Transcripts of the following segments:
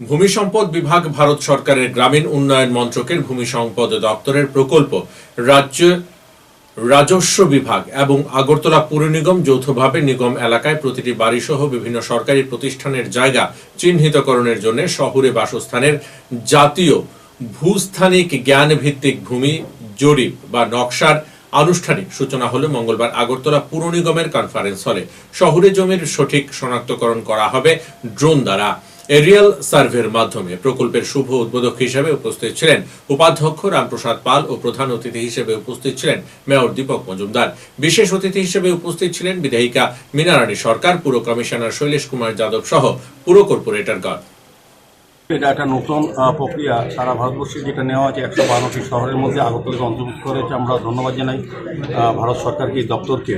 ভূমি সম্পদ বিভাগ ভারত সরকারের গ্রামীণ উন্নয়ন মন্ত্রকের ভূমি সম্পদ দপ্তরের প্রকল্প, রাজ্য রাজস্ব বিভাগ এবং আগরতলা পুর নিগম যৌথভাবে নিগম এলাকায় প্রতিটি বাড়িসহ বিভিন্ন সরকারি প্রতিষ্ঠানের জায়গা চিহ্নিতকরণের জন্য শহুরে বাসস্থানের জাতীয় ভূস্থানিক জ্ঞান ভিত্তিক ভূমি জরিপ বা নকশার আনুষ্ঠানিক সূচনা হলো মঙ্গলবার আগরতলা পুর নিগমের কনফারেন্স হলে শহুরে জমির সঠিক শনাক্তকরণ করা হবে ড্রোন দ্বারা। এরিয়াল সার্ভের মাধ্যমে প্রকল্পের শুভ উদ্বোধক হিসেবে উপস্থিত ছিলেন উপাধ্যক্ষ রামপ্রসাদ পাল ও প্রধান অতিথি হিসেবে উপস্থিত ছিলেন মেয়র দীপক মজুমদার। বিশেষ অতিথি হিসেবে উপস্থিত ছিলেন বিধায়িকা মিনারানী সরকার, পুর কমিশনার শৈলেশ কুমার যাদব সহ পুর কর্পোরেটরগণ এটা একটা নতুন প্রক্রিয়া। সারা ভারতবর্ষে যেটা নেওয়া আছে একশো বারোটি শহরের মধ্যে আগরতলাকে অন্তর্ভুক্ত করেছে। আমরা ধন্যবাদ জানাই ভারত সরকারকে এই দপ্তরকে।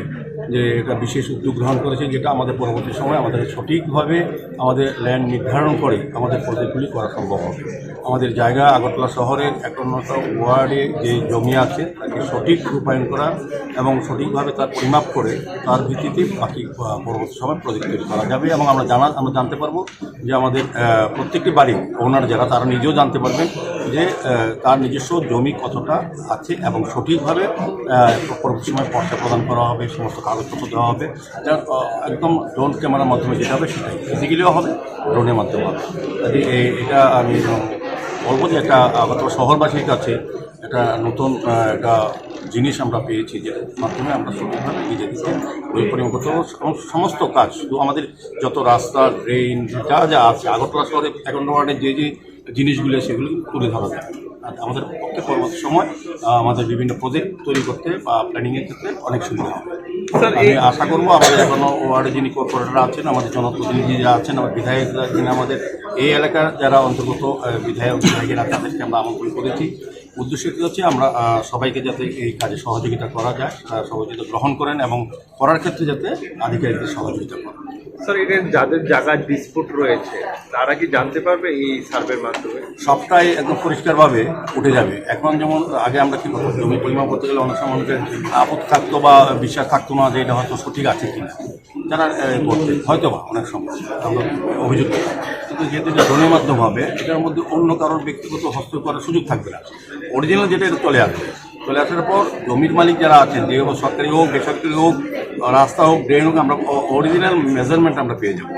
যে একটা বিশেষ উদ্যোগ গ্রহণ করেছে যেটা আমাদের পরবর্তী সময় আমাদের সঠিকভাবে আমাদের ল্যান্ড নির্ধারণ করে আমাদের প্রজেক্টগুলি করা সম্ভব হবে। আমাদের জায়গা আগরতলা শহরের একান্নটা ওয়ার্ডে যে জমি আছে, তাকে সঠিক রূপায়ণ করা এবং সঠিকভাবে তার পরিমাপ করে তার ভিত্তিতে বাকি পরবর্তী সময় প্রজেক্ট তৈরি করা যাবে এবং আমরা জানা, আমরা জানতে পারব যে আমাদের প্রত্যেকটি বাড়ি ওনার যারা, তারা নিজেও জানতে পারবেন যে তার নিজস্ব জমি কতটা আছে এবং সঠিকভাবে পরবর্তী সময় পর্চা প্রদান করা হবে সমস্ত কাগজপত্র দেওয়া হবে আহ, একদম ড্রোন ক্যামেরার মাধ্যমে যেটা হবে সেটাই। ফিজিক্যালিও হবে ড্রোনের মাধ্যমে হবে। এটা আমি বলব যে একটা আগরতলা শহরবাসীর কাছে একটা নতুন একটা জিনিস আমরা পেয়েছি যেটার মাধ্যমে আমরা সঠিকভাবে নিজেদেরকে এবং সমস্ত কাজ শুধু আমাদের যত রাস্তা ড্রেন যা যা আছে আগরতলা শহরে এখন ওয়ার্ডের যে যে জিনিসগুলো সেগুলো তুলে ধরা যায়। আমাদের পক্ষে পরবর্তী সময় আমাদের বিভিন্ন প্রজেক্ট তৈরি করতে বা প্ল্যানিংয়ের ক্ষেত্রে অনেক সুবিধা হবে। আমি আশা করব আমাদের এখনও ওয়ার্ডে যিনি কর্পোরেটর আছেন আমাদের জনপ্রতিনিধি যারা আছেন আমার বিধায়করা যিনি আমাদের এই এলাকার যারা অন্তর্গত বিধায়ক বিধায়কেরা তাদেরকে আমরা আমন্ত্রণ করেছি। উদ্দেশ্যটি হচ্ছে আমরা সবাইকে যাতে এই কাজে সহযোগিতা করা যায় তারা সহযোগিতা গ্রহণ করেন এবং করার ক্ষেত্রে যাতে আধিকারিকদের সহযোগিতা করেন স্যার এটা যাদের জায়গায় ডিসপুট রয়েছে তারা কি জানতে পারবে এই সার্ভের মাধ্যমে? সবটাই একদম পরিষ্কারভাবে উঠে যাবে। এখন যেমন আগে আমরা কি করতাম, জমি পরিমাপ করতে গেলে অনেক সময় অনেকের আপত্তি থাকতো বা বিশ্বাস থাকতো না যে এটা হয়তো সঠিক আছে কিনা। যারা করতে, হয়তো বা অনেক সময় আমরা অভিযোগ করতাম। কিন্তু যেহেতু এটা ড্রোনের মাধ্যম হবে, এটার মধ্যে অন্য কারোর ব্যক্তিগত হস্তক্ষেপ করার সুযোগ থাকবে না। অরিজিনাল যেটা, এটা চলে আসবে। চলে আসার পর জমির মালিক যারা আছেন, যে সরকারি হোক, বেসরকারি হোক, রাস্তা হোক ড্রেন হোক, আমরা অরিজিনাল মেজারমেন্ট আমরা পেয়ে যাব।